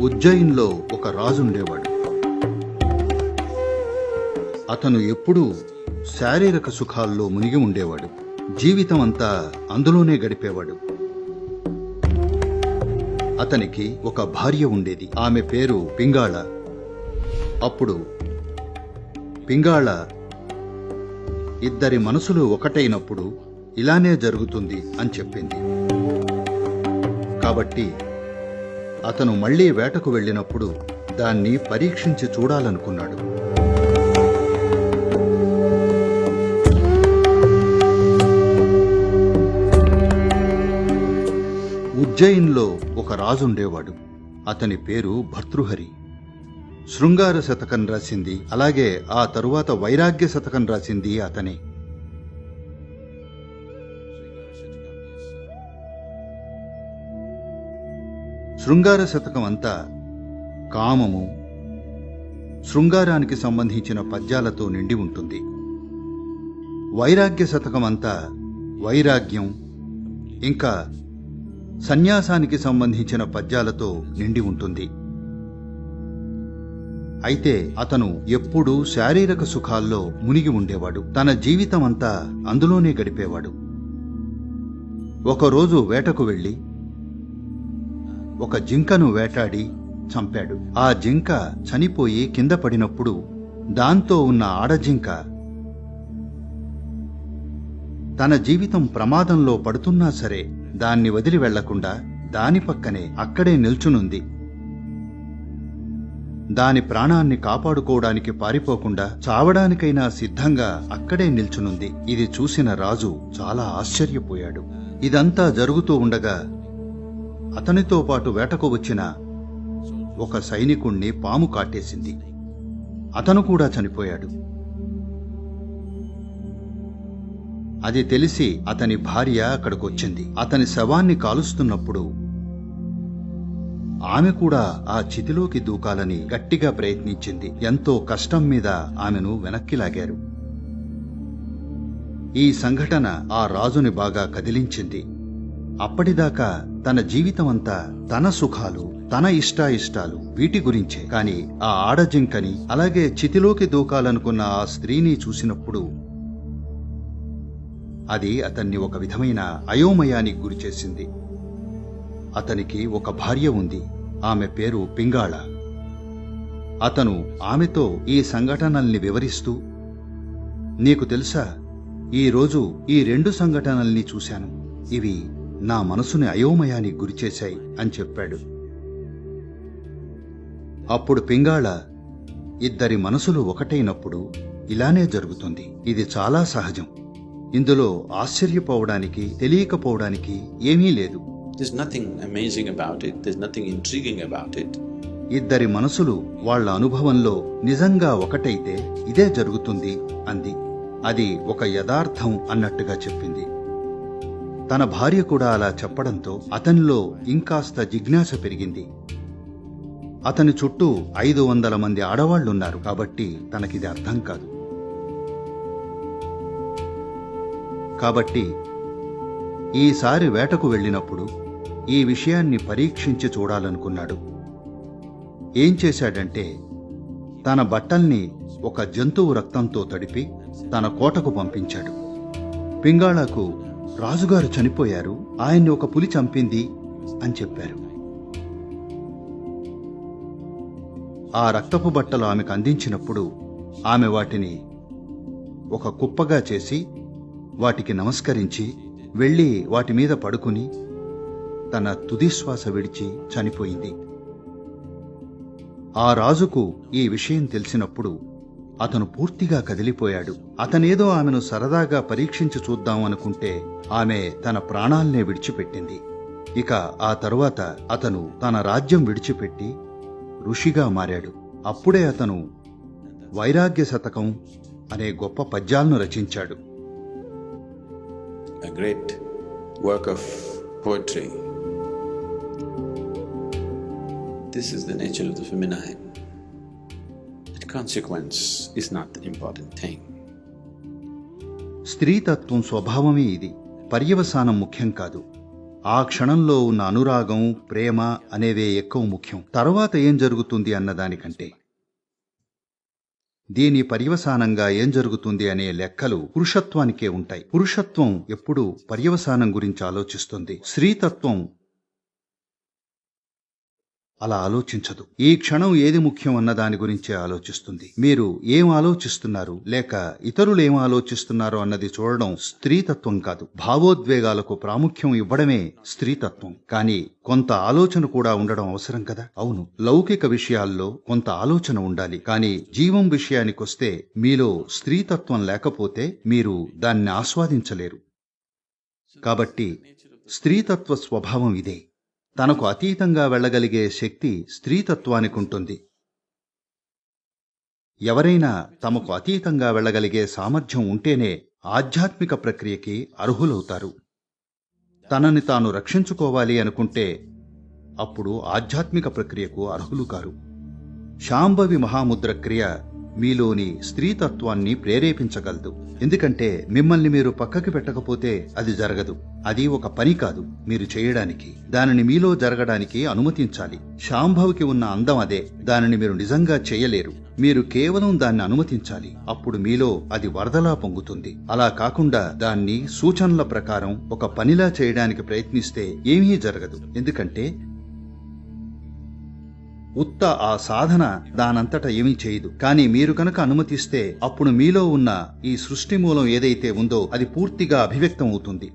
ఉజ్జయిన్లో ఒక రాజుండేవాడు అతను ఎప్పుడూ శారీరక సుఖాల్లో మునిగి ఉండేవాడు. జీవితం అంతా అందులోనే గడిపేవాడు. అతనికి ఒక భార్య ఉండేది. ఆమె పేరు పింగాళ. అప్పుడు పింగాళ ఇద్దరి మనసులు ఒకటైనప్పుడు ఇలానే జరుగుతుంది అని చెప్పింది. కాబట్టి అతను మళ్ళీ వేటకు వెళ్ళినప్పుడు దాన్ని పరీక్షించి చూడాలనుకున్నాడు. ఉజ్జయిన్లో ఒక రాజుండేవాడు. అతని పేరు భర్తృహరి. శృంగార శతకం రాసింది అలాగే ఆ తరువాత వైరాగ్య శతకం రాసింది అతనే. శృంగార శతకం అంతా కామము శృంగారానికి సంబంధించిన పద్యాలతో నిండి ఉంటుంది. వైరాగ్య శతకం అంతా వైరాగ్యం ఇంకా సన్యాసానికి సంబంధించిన పద్యాలతో నిండి ఉంటుంది. అయితే అతను ఎప్పుడూ శారీరక సుఖాల్లో మునిగి ఉండేవాడు. తన జీవితం అంతా అందులోనే గడిపేవాడు. ఒకరోజు వేటకు వెళ్ళి ఒక జింకను వేటాడి చంపాడు. ఆ జింక చనిపోయి కింద పడినప్పుడు దాంతో ఉన్న ఆడజింక తన జీవితం ప్రమాదంలో పడుతున్నా సరే దాన్ని వదిలి వెళ్ళకుండా దాని పక్కనే అక్కడే నిల్చునుంది. దాని ప్రాణాన్ని కాపాడుకోవడానికి పారిపోకుండా చావడానికైనా సిద్ధంగా అక్కడే నిల్చునుంది. ఇది చూసిన రాజు చాలా ఆశ్చర్యపోయాడు. ఇదంతా జరుగుతూ ఉండగా అతనితో పాటు వేటకు వచ్చిన ఒక సైనికుణ్ణి పాము కాటేసింది అతను కూడా చనిపోయాడు. అది తెలిసి అతని భార్య అక్కడికొచ్చింది. అతని శవాన్ని కాలుస్తున్నప్పుడు ఆమె కూడా ఆ చితిలోకి దూకాలని గట్టిగా ప్రయత్నించింది. ఎంతో కష్టం మీద ఆమెను వెనక్కి లాగారు. ఈ సంఘటన ఆ రాజుని బాగా కదిలించింది. అప్పటిదాకా తన జీవితమంతా తన సుఖాలు తన ఇష్టాయిష్టాలు వీటి గురించే. కాని ఆ ఆడజింకని అలాగే చితిలోకి దూకాలనుకున్న ఆ స్త్రీని చూసినప్పుడు అది అతన్ని ఒక విధమైన అయోమయానికి గురిచేసింది అతనికి ఒక భార్య ఉంది. ఆమె పేరు పింగాళ. అతను ఆమెతో ఈ సంఘటనల్ని వివరిస్తూ నీకు తెలుసా? ఈ రోజు ఈ రెండు సంఘటనల్ని చూశాను. ఇవి నా మనసుని అయోమయానికి గురిచేశాయి అని చెప్పాడు. అప్పుడు పింగాళ ఇద్దరి మనసులు ఒకటైనప్పుడు ఇలానే జరుగుతుంది. ఇది చాలా సహజం. ఇందులో ఆశ్చర్యపోవడానికి తెలియకపోవడానికి ఏమీ లేదు. ఇద్దరి మనసులు వాళ్ళ అనుభవంలో నిజంగా ఒకటైతే ఇదే జరుగుతుంది అంది. అది ఒక యథార్థం అన్నట్టుగా చెప్పింది. తన భార్య కూడా అలా చెప్పడంతో అతనిలో ఇంకాస్త జిజ్ఞాస పెరిగింది. అతని చుట్టూ ఐదు వందల మంది ఆడవాళ్ళున్నారు కాబట్టి తనకిది అర్థం కాదు. కాబట్టి ఈసారి వేటకు వెళ్ళినప్పుడు ఈ విషయాన్ని పరీక్షించి చూడాలనుకున్నాడు. ఏం చేశాడంటే తన బట్టల్ని ఒక జంతువు రక్తంతో తడిపి తన కోటకు పంపించాడు. పింగాళకు రాజుగారు చనిపోయారు ఆయన్ని ఒక పులి చంపింది అని చెప్పారు. ఆ రక్తపు బట్టలు ఆమెకు అందించినప్పుడు ఆమె వాటిని ఒక కుప్పగా చేసి వాటికి నమస్కరించి వెళ్ళి వాటి మీద పడుకుని తన తుదిశ్వాస విడిచి చనిపోయింది. ఆ రాజుకు ఈ విషయం తెలిసినప్పుడు అతను పూర్తిగా కదిలిపోయాడు అతనేదో ఆమెను సరదాగా పరీక్షించి చూద్దాం అనుకుంటే ఆమె తన ప్రాణాల్నే విడిచిపెట్టింది ఇక ఆ తరువాత అతను తన రాజ్యం విడిచిపెట్టి ఋషిగా మారాడు అప్పుడే అతను వైరాగ్య శతకం అనే గొప్ప పద్యాలను రచించాడు great work work of poetry. This is the nature of the feminine. Consequence is not the important thing. స్త్రీతత్వం స్వభావమే ఇది. పర్యవసానం ముఖ్యం కాదు. ఆ క్షణంలో ఉన్న అనురాగం ప్రేమ అనేవే ఎక్కువ ముఖ్యం. తర్వాత ఏం జరుగుతుంది అన్నదానికంటే దీని పర్యవసానంగా ఏం జరుగుతుంది అనే లెక్కలు పురుషత్వానికే ఉంటాయి. పురుషత్వం ఎప్పుడూ పర్యవసానం గురించి ఆలోచిస్తుంది. స్త్రీతత్వం అలా ఆలోచించదు. ఈ క్షణం ఏది ముఖ్యం అన్న దాని గురించే ఆలోచిస్తుంది. మీరు ఏం ఆలోచిస్తున్నారు? లేక ఇతరులు ఏం ఆలోచిస్తున్నారో అన్నది చూడడం స్త్రీతత్వం కాదు. భావోద్వేగాలకు ప్రాముఖ్యం ఇవ్వడమే స్త్రీతత్వం. కానీ కొంత ఆలోచన కూడా ఉండడం అవసరం కదా? అవును. లౌకిక విషయాల్లో కొంత ఆలోచన ఉండాలి. కానీ జీవం విషయానికొస్తే మీలో స్త్రీతత్వం లేకపోతే మీరు దాన్ని ఆస్వాదించలేరు. కాబట్టి స్త్రీతత్వ స్వభావం ఇదే. తనకు అతీతంగా వెళ్ళగలిగే శక్తి స్త్రీతత్వానికి ఉంటుంది. ఎవరైనా తమకు అతీతంగా వెళ్ళగలిగే సామర్థ్యం ఉంటేనే ఆధ్యాత్మిక ప్రక్రియకి అర్హులవుతారు. తనని తాను రక్షించుకోవాలి అనుకుంటే అప్పుడు ఆధ్యాత్మిక ప్రక్రియకు అర్హులు కారు. శాంభవి మహాముద్ర క్రియ మీలోని స్త్రీతత్వాన్ని ప్రేరేపించగలదు. ఎందుకంటే మిమ్మల్ని మీరు పక్కకి పెట్టకపోతే అది జరగదు. అది ఒక పని కాదు మీరు చేయడానికి. దానిని మీలో జరగడానికి అనుమతించాలి. శాంభవికి ఉన్న అందం అదే. దానిని మీరు నిజంగా చేయలేరు. మీరు కేవలం దాన్ని అనుమతించాలి. అప్పుడు మీలో అది వరదలా పొంగుతుంది. అలా కాకుండా దాన్ని సూచనల ప్రకారం ఒక పనిలా చేయడానికి ప్రయత్నిస్తే ఏమీ జరగదు. ఎందుకంటే ఉత్త ఆ సాధన దానంతట ఏమీ చేయదు. కానీ మీరు కనుక అనుమతిస్తే అప్పుడు మీలో ఉన్న ఈ సృష్టి మూలం ఏదైతే ఉందో అది పూర్తిగా అభివ్యక్తం అవుతుంది